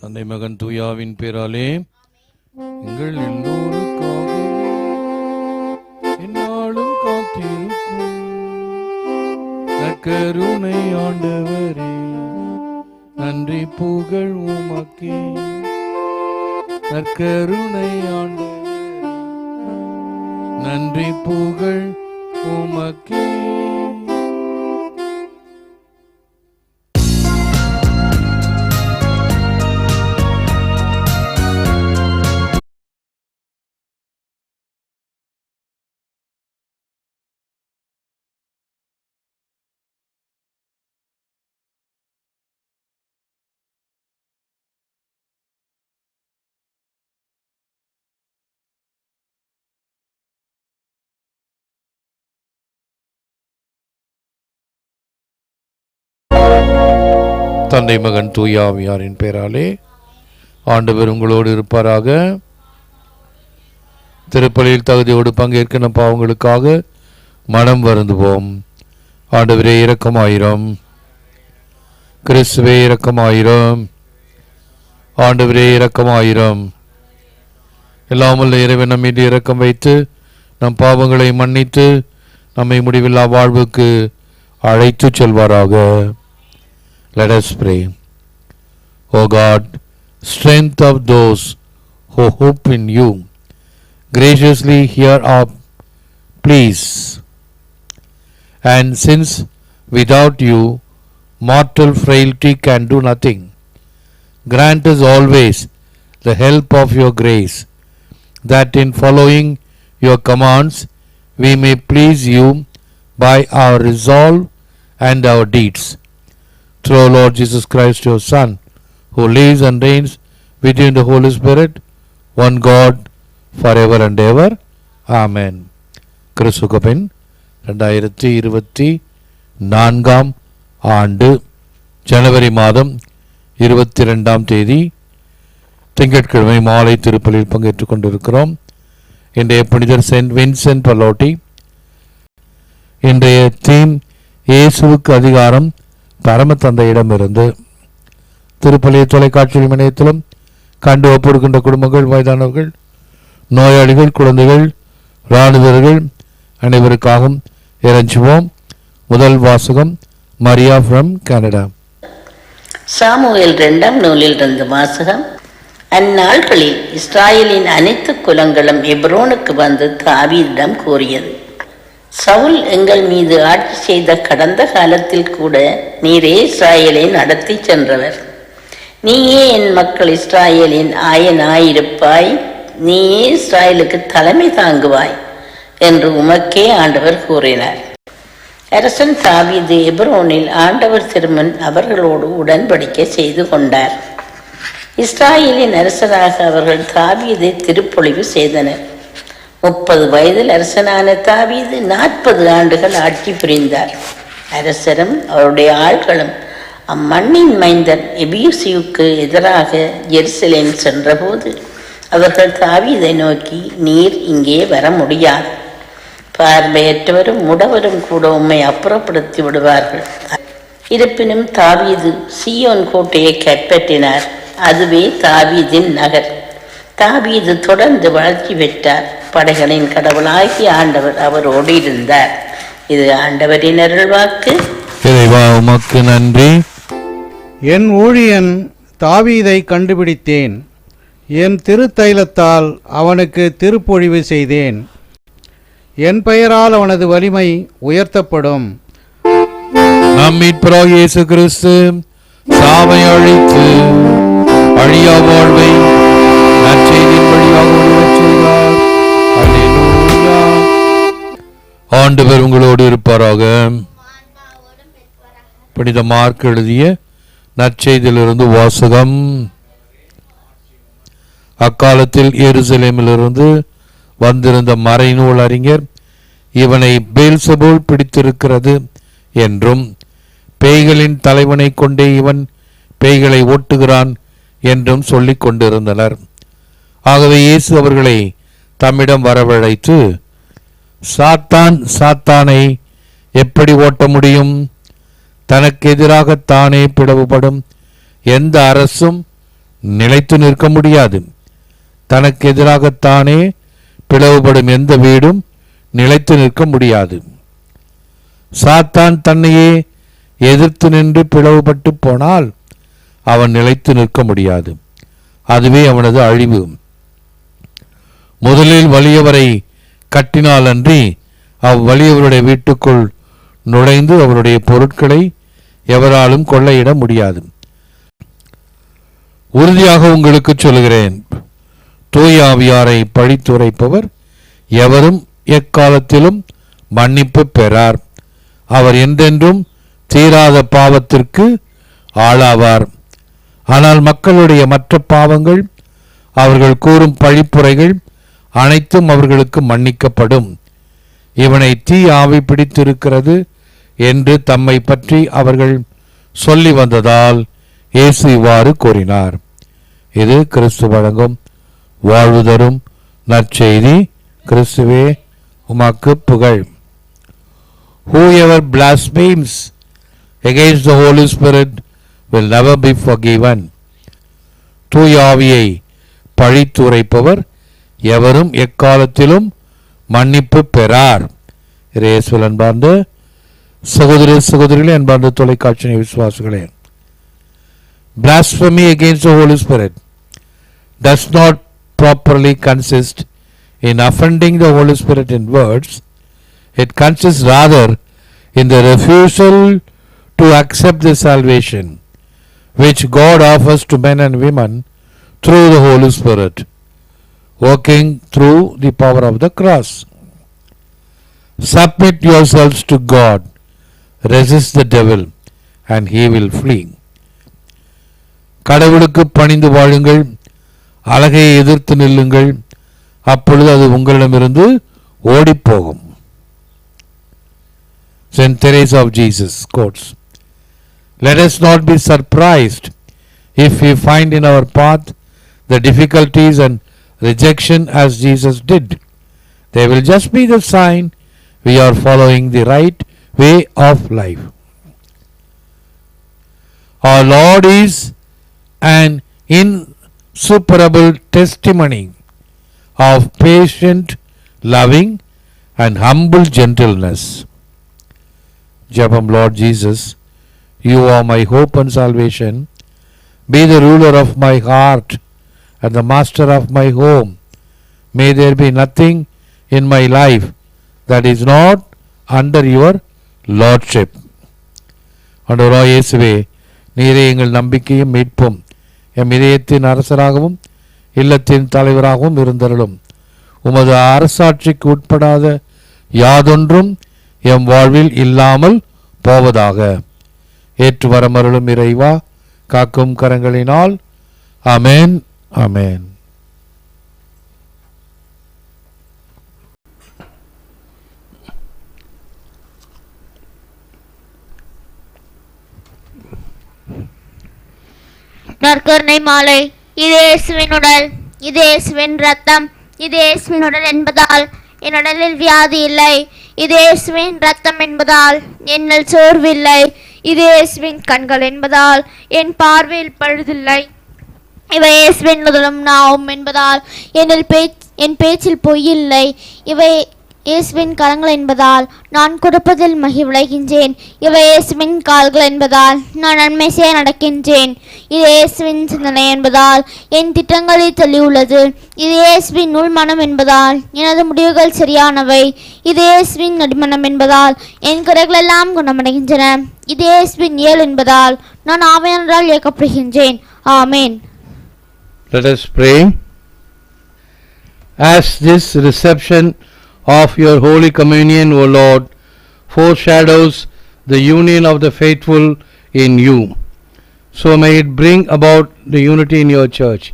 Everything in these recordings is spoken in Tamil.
தந்தை மகன் தூயாவின் பேராலே எங்கள் எல்லோருக்காக என்னாலும் காத்திருக்கும். நற்கருணை ஆண்டவரே நன்றி புகழ் உமக்கே. நற்கருணை ஆண்டவரே நன்றி புகழ் உமக்கே. தந்தை மகன் தூயாவியாரின் பெயராலே ஆண்டவர் உங்களோடு இருப்பாராக. திருப்பலியில் தகுதியோடு பங்கேற்கிற பாவங்களுக்காக மனம் வருந்துவோம். ஆண்டவரே இரக்கமாயிரம். கிறிஸ்துவே இரக்கமாயிரம். ஆண்டவரே இரக்கமாயிரம். எல்லாமல்ல இறைவன் நம் மீது இரக்கம் வைத்து நம் பாவங்களை மன்னித்து நம்மை முடிவில்லா வாழ்வுக்கு அழைத்து செல்வாராக. Let us pray. O God, strength of those who hope in you, graciously hear our pleas. And since without you, mortal frailty can do nothing, grant us always the help of your grace, that in following your commands we may please you by our resolve and our deeds through our Lord Jesus Christ, your Son, who lives and reigns with you in the Holy Spirit, one God, forever and ever. Amen. கிறிஸ்துகபின் ரெண்டாயிரத்தி இருபத்தி நான்காம் ஆண்டு ஜனவரி மாதம் இருபத்தி ரெண்டாம் தேதி திங்கட்கிழமை மாலை திருப்பலியில் பங்கேற்றுக் கொண்டிருக்கிறோம் இன்றைய புனிதர் சென்ட் வின்சென்ட் பலோட்டி இன்றைய தீம் இயேசுவுக்கு அதிகாரம் பரம தந்தையிடமிருந்து திருப்பலி தொலைக்காட்சி இணையத்திலும் கண்டு ஒப்படுகின்ற குடும்பங்கள் வயதானவர்கள் நோயாளிகள் குழந்தைகள் இராணுவர்கள் அனைவருக்காகவும் இறைஞ்சுவோம். முதல் வாசகம் மரியா ஃப்ரம் கனடா. சாமுவேல் இரண்டாம் நூலிலிருந்து வாசகம். அந்நாள்களில் இஸ்ராயலின் அனைத்து குலங்களும் எப்ரோனுக்கு வந்து தாவீதிடம் கூறியது. சவுல் எங்கள் மீது ஆட்சி செய்த கடந்த காலத்தில் கூட நீரே இஸ்ராயலை நடத்தி சென்றவர். நீயே என் மக்கள் இஸ்ராயலின் ஆயனாயிருப்பாய். நீயே இஸ்ராயலுக்கு தலைமை தாங்குவாய் என்று உமக்கே ஆண்டவர் கூறினார். அரசன் தாவீது எப்ரோனில் ஆண்டவர் திருமன் அவர்களோடு உடன்படிக்கை செய்து கொண்டார். இஸ்ராயலின் அரசராக அவர்கள் தாவீதை திருப்பொழிவு செய்தனர். முப்பது வயதில் அரசனான தாவீது நாற்பது ஆண்டுகள் ஆட்சி புரிந்தார். அரசரும் அவருடைய ஆள்களும் அம்மண்ணின் மைந்தன் எபியூசியுக்கு எதிராக ஜெருசலேம் சென்றபோது அவர்கள் தாவீதை நோக்கி நீர் இங்கே வர முடியாது. பார்வையற்றவரும் உடவரும் கூட உம்மை அப்புறப்படுத்தி விடுவார்கள். இருப்பினும் தாவீது சியோன் கோட்டையை கைப்பற்றினார். அதுவே தாவீதின் நகர். தாவீது தொடர்ந்து வளர்ச்சி பெற்றார். படைகளின் கடவுளாகிய ஆண்டவர் அவரோடு இருந்தார். இது ஆண்டவரின் அருள்வாக்கு. இறைவா உமக்கு நன்றி. என் ஊழியன் தாவீதை கண்டுபிடித்தேன். என் திருத்தைலத்தால் அவனுக்கு திருப்பொழிவு செய்தேன். என் பெயரால் அவனது வலிமை உயர்த்தப்படும். நம் மீட்பராக இயேசு கிறிஸ்து சாவை அழித்து அழியா வாழ்வை நற்செய்தியின் வழியாக செய்தார். ஆண்டவர் உங்களோடு இருப்பாராக. புனித மார்க் எழுதிய நற்செய்தியிலிருந்து வாசகம். அக்காலத்தில் எருசலேமிலிருந்து வந்திருந்த மறைநூல் அறிஞர் இவனை பேல்சபோல் பிடித்திருக்கிறது என்றும் பேய்களின் தலைவனை கொண்டே இவன் பேய்களை ஓட்டுகிறான் என்றும் சொல்லிக் கொண்டிருந்தனர். ஆகவே இயேசு அவர்களை தம்மிடம் வரவழைத்து சாத்தான் சாத்தானை எப்படி ஓட்ட முடியும்? தனக்கு எதிராக தானே பிளவுபடும்? எந்த அரசும் நிலைத்து நிற்க முடியாது. தனக்கு எதிராகத்தானே பிளவுபடும் எந்த வீடும் நிலைத்து நிற்க முடியாது. சாத்தான் தன்னையே எதிர்த்து நின்று பிளவுபட்டு போனால் அவன் நிலைத்து நிற்க முடியாது. அதுவே அவனது அழிவு. முதலில் வலியவரை கட்டினாலன்றி அவ்வழியவருடைய வீட்டுக்குள் நுழைந்து அவருடைய பொருட்களை எவராலும் கொள்ளையிட முடியாது. உறுதியாக உங்களுக்கு சொல்கிறேன் தூயாவியாரை பழித்துரைப்பவர் எவரும் எக்காலத்திலும் மன்னிப்பு பெறார். அவர் என்றென்றும் தீராத பாவத்திற்கு ஆளாவார். ஆனால் மக்களுடைய மற்ற பாவங்கள் அவர்கள் கூறும் பழிப்புரைகள் அனைத்தும் அவர்களுக்கு மன்னிக்கப்படும். இவனை தீ ஆவி பிடித்திருக்கிறது என்று தம்மை பற்றி அவர்கள் சொல்லி வந்ததால் இயேசு இவ்வாறு கூறினார். இது கிறிஸ்து வழங்கும் வாழ்வு தரும் நற்செய்தி. கிறிஸ்துவே உமாக்கு புகழ். Who whoever blasphemes against the holy spirit will never be forgiven ஆவியை பழித்துரைப்பவர் எவரும் எக்காலத்திலும் மன்னிப்பு பெறார் இயேசுவில் அன்பார்ந்த சகோதரி சகோதரிகளே அன்பார்ந்த தொலைக்காட்சி விசுவாசிகளே blasphemy against the Holy Spirit does not properly consist in offending the Holy Spirit in words, it consists rather in the refusal to accept the salvation which God offers to men and women through the Holy Spirit, Walking through the power of the cross submit Submit yourselves to God, resist the devil and he will flee. கடவுளுக்கு பணிந்து வாழுங்கள் அழகையை எதிர்த்து நில்லுங்கள் அப்பொழுது அது உங்களிடமிருந்து ஓடிப்போகும் Saint Therese of Jesus quotes let us not be surprised if you find in our path the difficulties and rejection as Jesus did. They will just be the sign we are following the right way of life. Our Lord is an insuperable testimony of patient, loving, and humble gentleness. Jabam Lord Jesus, you are my hope and salvation. Be the ruler of my heart and the master of my home. May there be nothing in my life that is not under your lordship. ஆண்டவராய் இயேசுவே நீரே எங்கள் நம்பிக்கையும் மீட்பும். எம் இதயத்தின் அரசராகவும் இல்லத்தின் தலைவராகவும் இருந்தருளும். உமது அரசாட்சிக்கு உட்படாத யாதொன்றும் எம் வாழ்வில் இல்லாமல் போவதாக. ஏற்று வரமருளும் இறைவா காக்கும் கரங்களினால். அமேன் அமேன் நற்கருணை மாலை. இது இயேசுவின் உடல். இது இயேசுவின் ரத்தம் இது இயேசுவின் உடல் என்பதால் என் உடலில் வியாதி இல்லை. இது இயேசுவின் ரத்தம் என்பதால் என்னில் சோர்வில்லை இது இயேசுவின் கண்கள் என்பதால் என் பார்வையில் பழுதில்லை. இவை இயேசுவின் முதலும் நாவும் என்பதால் என்னில் பேச் என் பேச்சில் பொய்யில்லை இவை இயேசுவின் கரங்கள் என்பதால் நான் கொடுப்பதில் மகிழ்கின்றேன் இவை இயேசுவின் கால்கள் என்பதால் நான் நன்மை செய்ய நடக்கின்றேன். இது இயேசுவின் சிந்தனை என்பதால் என் திட்டங்களில் தெளிவுள்ளது இது இயேசுவின் நூல் என்பதால் எனது முடிவுகள் சரியானவை. இது இயேசுவின் நடிமனம் என்பதால் என் குறைகளெல்லாம் குணமடைகின்றன. இது இயேசுவின் இயல் என்பதால் நான் ஆவையாளரால் இயக்கப்படுகின்றேன். ஆமேன். Let us pray. As this reception of your Holy Communion, O Lord, foreshadows the union of the faithful in you, so may it bring about the unity in your church.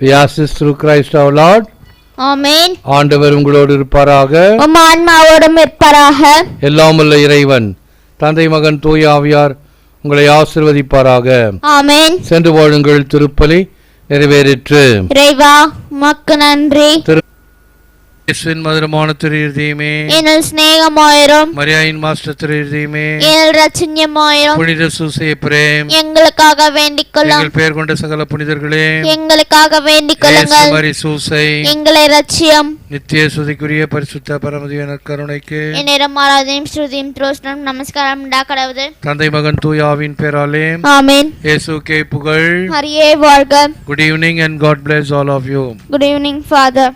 We ask this through Christ our Lord. ஆமேன் ஆண்டவர் உங்களோடு இருப்பாராக உம் ஆன்மாவோடும் இருப்பாராக எல்லாமுள்ள இறைவன் தந்தை மகன் தூய ஆவியார் உங்களை ஆசிர்வதிப்பாராக ஆமேன் சென்று வாழுங்கள் திருப்பலி நிறைவேறிற்று. இறைவா உமக்கு நன்றி. இயேசுவின் மதுரமான திரு இருதயமே. என்னில் சிநேகமாயிரும். மரியாயின் மாஸ்டர் திரு இருதயமே. என்னில் ரட்சண்யமாயிரும் புனித சூசைய பிரேம் எங்களுக்காக வேண்டிக் கொள்ளும். எங்கள் பெயர் கொண்ட சகல புனிதர்களே. எங்களுக்காக வேண்டிக் இயேசு கொள்ளுங்கள் மரி சூசை. எங்களை ரட்சியம் நித்திய சுதிக்குரிய பரிசுத்த பரமதியான கருணைக்கு என்னிடம் ஆராதனையும் ஸ்ருதியும் திரோஷ்டம் நமஸ்காரம் உண்டாக்கடவுது. தந்தை மகன் தூயாவின் பேராலே. ஆமீன். இயேசுக்கே புகழ். ஹரியே வாழ்க. Good evening and God bless all of you. Good evening father